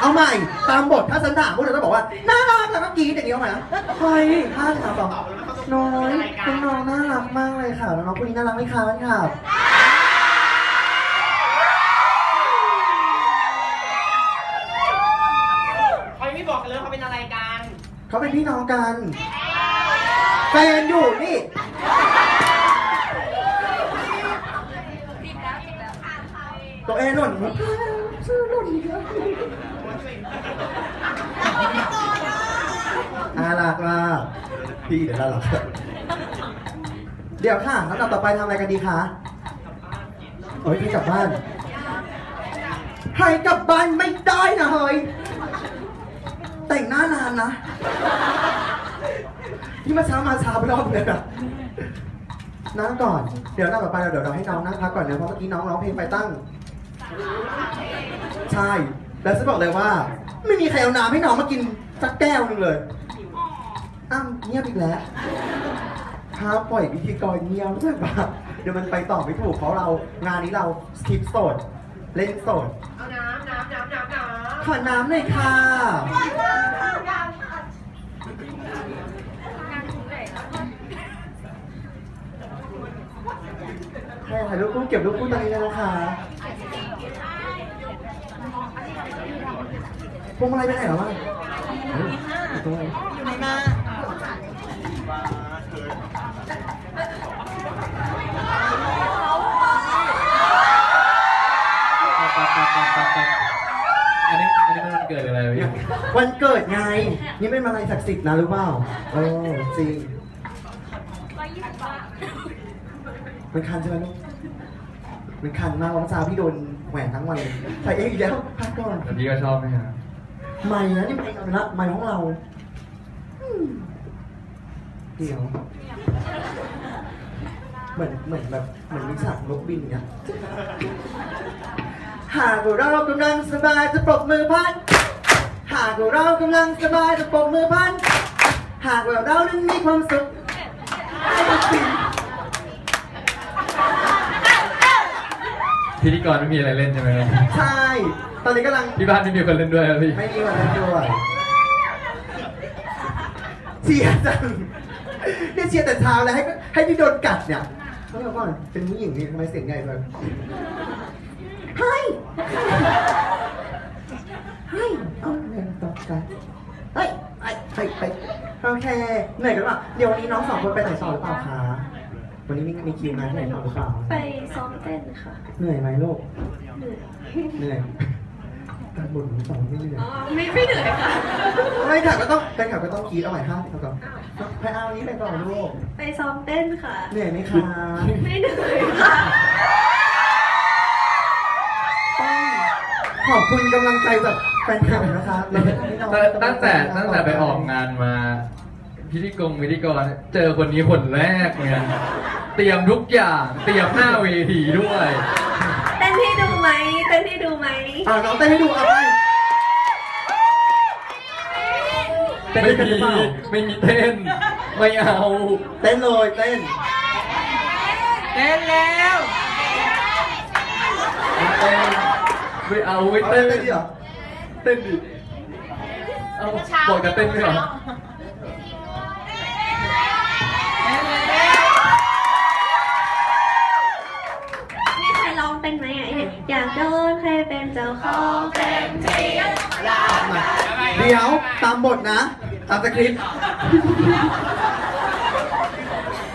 เอาใหม่ ตามบทถ้าฉันถามพวกเธอต้องบอกว่า น่ารักแล้วก็กรี๊ดอย่างนี้เอาใหม่นะเฮ้ยห้าสามสองน้อยคุณน้องน่ารักมากเลยค่ะน้องคนนี้น่ารักไหมคะค่ะเขาไม่บอกกันเลยเขาเป็นอะไรกันเขาเป็นพี่น้องกันแฟนอยู่นี่ตัวเองหล่นชื่อหล่นอีกแล้วน่ารักมาก พี่เดี๋ยวน่ารักเดี๋ยวค่ะลำดับต่อไปทำอะไรกันดีคะเฮ้ยพี่กลับบ้านให้กลับบ้านไม่ได้นะเฮ้ย แต่งหน้านานนะที่มาเช้ามาช้าไปรอบเลยอะนั่งก่อน เดี๋ยวนั่งต่อไปเดี๋ยวเราให้น้องนั่งพักก่อนเนะเพราะเมื่อกี้น้องร้องเพลงไปตั้ง ใช่ แล้วฉันบอกเลยว่า ไม่มีใครเอาน้ำให้น้องมากินสักแก้วนึงเลย อ้าวเงียบอีกแล้วถ้าปล่อยพิธีกรเงียบใช่ปะเดี๋ยวมันไปต่อไม่ถูกเพราะเรางานนี้เราสกิปโสด เล่นโสด เอาน้ำน้ำน้ำน้ำน้ำขอน้ำหน่อยค่ะให้ถ่ายรูปคู่เก็บรูปคู่ตรงนี้เลยนะคะพวงมาลัยไปไหนเหรอวะเฮ้ยอยู่ตรงไหนอยู่ในมาอันนี้อันนี้มันวันเกิดอะไรวะพี่ วันเกิดไง นี่เป็นมาลัยศักดิ์สิทธิ์นะรู้เปล่าเออจริงมันคันใช่ไหมลูกมันคันมากเพราะเมื่อเช้าพี่โดนแหวนทั้งวันเลยใส่เองอีกแล้วพักก่อนแต่พี่ก็ชอบไหมครับไม่นะนี่ไม่เอาละไม่ของเราอืมเดี๋ยวเหมือนเหมือนแบบเหมือนมีฉากนกบินเนี่ยหากเรากำลังสบายจะปรบมือพัน หากเรากำลังสบายจะปรบมือพัน หากว่าเรานั้นมีความสุขพิธีกรไม่มีอะไรเล่นใช่ไหมครับใช่ ตอนนี้กำลังที่บ้านไม่มีคนเล่นด้วยครับพี่ไม่มีวันนั้นด้วยเชียร์จังเนี่ยเชียร์แต่เช้าแล้วให้ให้พี่โดนกัดเนี่ยเขาบอกว่าเป็นผู้หญิงนี่ทำไมเสียงใหญ่เลยเฮ้ยเฮ้ยเอาเงินตกกันเฮ้ย ไปไปไปโอเคเหนื่อยกันปะเดี๋ยววันนี้น้องสองคนไปไหนต่อหรือเปล่าคะวันนี้มีมีคิวงานที่ไหนต่อหรือเปล่าไปซ้อมเต้นค่ะเหนื่อยไหมลูกเหนื่อยเหนื่อยการบ่นของสองไม่เหนื่อยอ๋อไม่ไม่เหนื่อยค่ะไม่ค่ะก็ต้องเป็นค่ะก็ต้องกรีดเอาใหม่ห้าสิบก่อนไปเอานี้ไปก่อนลูกไปซ้อมเต้นค่ะ เหนื่อยไหมคะไม่เหนื่อยค่ะ ขอบคุณกำลังใจจากแฟนคลับนะคะเราจะทำให้น้องตั้งแต่ตั้งแต่ไปออกงานมา พิธีกรพิธีกรเจอคนนี้คนแรกเนี่ยเตรียมทุกอย่างเตรียมหน้าเวทีด้วยเต้นให้ดูไหมเต้นให้ดูไหมอ่าน้องเต้นให้ดูเอาไปเต้นไม่ด้วยกันหมีรือเปล่าไม่มีเต้น ไม่เอา เต้นเลยเต้นเต้นแล้วไม่เต้น ไม่เอาไม่เอาเต้เต้นนดิเหรอเต้นดิเอาบอกจะเต้นด้วยเหรอมีใครร้องเป็นไหมอะอยากโดนใครเป็นเจ้าของเต็มที่มาเดี๋ยวตามบทนะ ตามสคริปต์